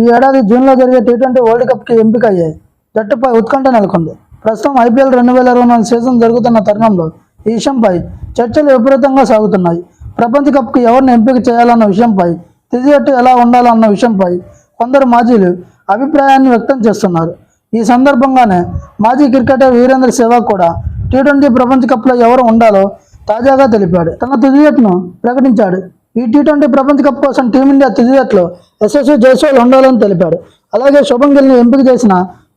ఈ ఏడాది జూన్లో జరిగే టీ ట్వంటీ వరల్డ్ కప్కి ఎంపిక అయ్యాయి జట్టుపై ఉత్కంఠ నెలకొంది. ప్రస్తుతం ఐపీఎల్ రెండు వేల ఇరవై నాలుగు సీజన్ జరుగుతున్న తరుణంలో ఈ విషయంపై చర్చలు విపరీతంగా సాగుతున్నాయి. ప్రపంచ కప్కి ఎవరిని ఎంపిక చేయాలన్న విషయంపై తుది జట్టు ఎలా ఉండాలన్న విషయంపై కొందరు మాజీలు అభిప్రాయాన్ని వ్యక్తం చేస్తున్నారు. ఈ సందర్భంగానే మాజీ క్రికెటర్ వీరేంద్ర సెహ్వాగ్ కూడా టీ ట్వంటీ ప్రపంచ కప్లో ఎవరు ఉండాలో తాజాగా తెలిపాడు. తన తుది జట్టును ప్రకటించాడు. ఈ టీ ట్వంటీ ప్రపంచ కప్ కోసం టీమిండియా తుది జట్టులో యశస్వి జైస్వాల్ ఉండాలని తెలిపాడు. అలాగే శుభం గిల్ని ఎంపిక చేసిన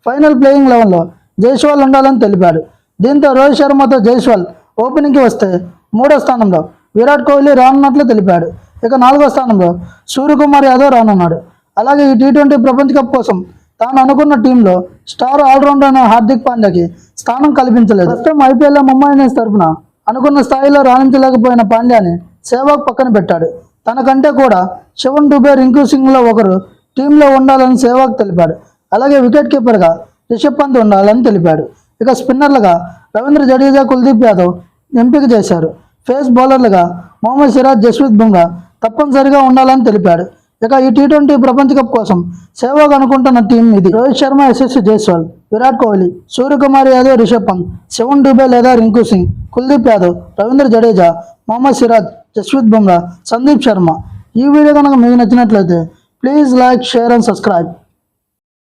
ఫైనల్ ప్లేయింగ్ లెవెన్లో జైస్వాల్ ఉండాలని తెలిపాడు. దీంతో రోహిత్ శర్మతో జైస్వాల్ ఓపెనింగ్కి వస్తే మూడో స్థానంలో విరాట్ కోహ్లీ రానున్నట్లు తెలిపాడు. ఇక నాలుగో స్థానంలో సూర్యకుమార్ యాదవ్ రానున్నాడు. అలాగే ఈ టీ ట్వంటీ ప్రపంచ కప్ కోసం తాను అనుకున్న టీంలో స్టార్ ఆల్రౌండర్ అయిన హార్దిక్ పాండ్యాకి స్థానం కల్పించలేదు. ప్రస్తుతం ఐపీఎల్లో ముంబై ఇండియన్స్ తరపున అనుకున్న స్థాయిలో రాణించలేకపోయిన పాండ్యాని సేవాగ్ పక్కన పెట్టాడు. తనకంటే కూడా శివన్ డుబే రింకు సింగ్లో ఒకరు టీంలో ఉండాలని సేవాగ్ తెలిపాడు. అలాగే వికెట్ కీపర్గా రిషబ్ పంత్ ఉండాలని తెలిపాడు. ఇక స్పిన్నర్లుగా రవీంద్ర జడేజా కుల్దీప్ యాదవ్ ఎంపిక చేశారు. ఫేస్ బౌలర్లుగా మొహమ్మద్ సిరాజ్ జస్ప్రీత్ బుమ్రా తప్పనిసరిగా ఉండాలని తెలిపాడు. ఇక ఈ టీ ట్వంటీ ప్రపంచ కప్ కోసం సేవాగ్ అనుకుంటున్న టీం ఇది. రోహిత్ శర్మ యశస్వి జైస్వాల్ విరాట్ కోహ్లీ సూర్యకుమార్ యాదవ్ రిషబ్ పంత్ శివన్ డుబే లేదా రింకు సింగ్ కుల్దీప్ యాదవ్ రవీంద్ర జడేజా మొహమ్మద్ సిరాజ్ జస్విత్ బుమ్రా సందీప్ శర్మ. ఈ వీడియో కనుక మీకు నచ్చినట్లయితే please like share and subscribe